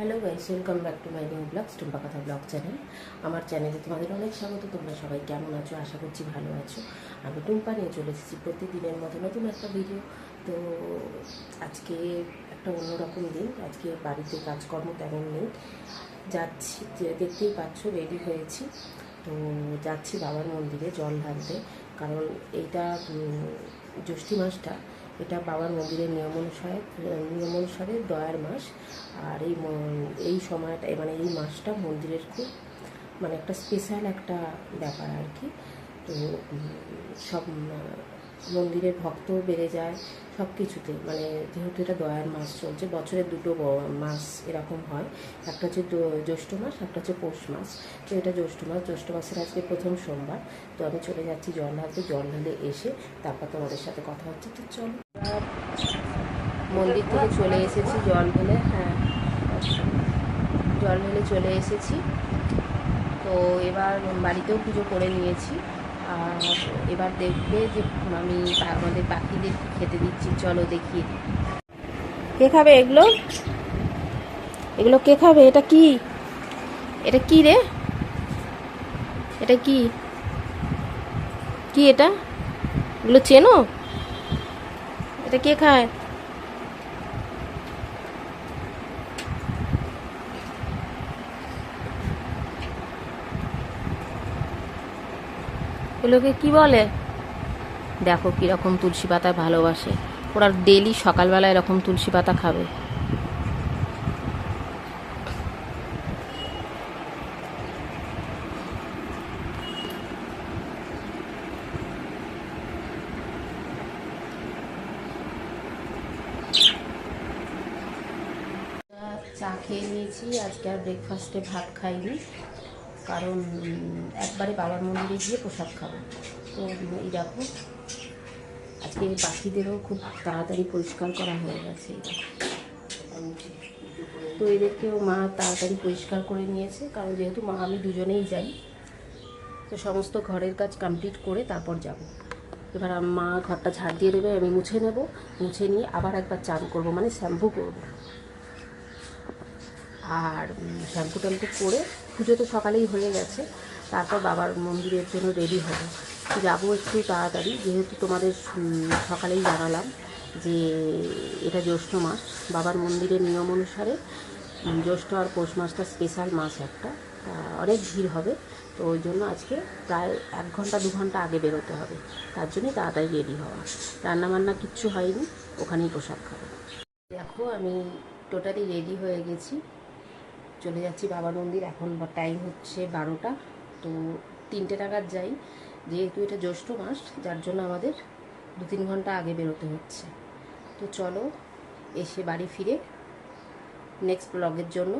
Hello guys welcome back to my new blog Tumpa কথা blog channel আমার চ্যানেলে তোমাদের অনেক স্বাগত, তোমরা সবাই কেমন আছো? আশা করছি ভালো আছো। আমি টুম্পা নিয়ে চলে এসেছি প্রতিদিনের মতো নতুন একটা ভিডিও তো আজকে একটা অন্যরকম দিন, আজকে বাড়িতে কাজকর্ম তেমন নেই। যাচ্ছি দেখতেই পাচ্ছ রেডি হয়েছি। তো যাচ্ছি বাবার মন্দিরে জল ঢালতে। কারণ এইটা জ্যৈষ্ঠী মাসটা এটা বাবার মন্দিরের নিয়ম অনুসারে নিয়ম অনুসারে দয়ার মাস। আর এই এই সময়টা মানে এই মাসটা মন্দিরের খুব মানে একটা স্পেশাল একটা ব্যাপার আর কি। তো সব মন্দিরের ভক্তও বেড়ে যায় সব কিছুতে মানে যেহেতু এটা দয়ার মাস চলছে বছরের দুটো মাস এরকম হয়। একটা হচ্ছে জ্যৈষ্ঠ মাস, একটা হচ্ছে পৌষ মাস। তো এটা জ্যৈষ্ঠ মাস, জ্যৈষ্ঠ মাসের আজকে প্রথম সোমবার। তো আমি চলে যাচ্ছি জল ঢালতে জল ঢালে এসে তারপর তোমাদের সাথে কথা হচ্ছে। তো চলো। মন্দির থেকে চলে এসেছি, জল ঢেলে হ্যাঁ। জল ঢেলে চলে এসেছি। তো এবার বাড়িতেও পুজো করে নিয়েছি। আর এবার দেখবে যে আমি আমাদের পাখিদের খেতে দিচ্ছি, চলো দিই। কে খাবে এগুলো? এগুলো কে খাবে? এটা কি? এটা কি রে? এটা কি? কি এটা? এগুলো চেনো? এটা কে খায়? এগুলোকে কি বলে? দেখো কীরকম তুলসী পাতা ভালোবাসে। ওরা ডেলি সকালবেলা এরকম তুলসী পাতা খাবে। চা খেয়ে নিয়েছি। আজকে আর ব্রেকফাস্টে ভাত খাইনি। কারণ একবারে বাবার মন্দিরে গিয়ে প্রসাদ খাব। তো, এই দেখো, আজকে পাখিদেরও খুব তাড়াতাড়ি পরিষ্কার করা হয়ে গেছে। তো এদেরকেও মা তাড়াতাড়ি পরিষ্কার করে নিয়েছে। কারণ যেহেতু মা, আমি দুজনেই যাই, তো সমস্ত ঘরের কাজ কমপ্লিট করে তারপর যাব। এবার মা ঘরটা ঝাড় দিয়ে দেবে, আমি মুছে নেব। মুছে নিয়ে আবার একবার চান করব মানে শ্যাম্পু করব। আর শ্যাম্পু ট্যাম্পু করে পুজো তো সকালেই হয়ে গেছে, তারপর বাবার মন্দিরের জন্য রেডি হব। যাব একটু তাড়াতাড়ি, যেহেতু তোমাদের সকালেই জানালাম যে এটা জ্যৈষ্ঠ মাস, বাবার মন্দিরের নিয়ম অনুসারে জ্যৈষ্ঠ আর পৌষ মাসটা স্পেশাল মাস একটা অনেক ভিড় হবে, তো ওই জন্য আজকে প্রায় এক ঘণ্টা, দু ঘণ্টা আগে বেরোতে হবে, তার জন্যই তাড়াতাড়ি রেডি হওয়া। রান্নাবান্না কিচ্ছু হয়নি, ওখানেই পোশাক খাব। দেখো, আমি টোটালি রেডি হয়ে গেছি। চলে যাচ্ছি বাবার মন্দির। এখন টাইম হচ্ছে বারোটা। তো তিনটে টাকার যাই। যেহেতু এটা জ্যৈষ্ঠ মাস, যার জন্য আমাদের দু তিন ঘণ্টা আগে বেরোতে হচ্ছে। তো চলো, এসে বাড়ি ফিরে নেক্সট ব্লগের জন্য।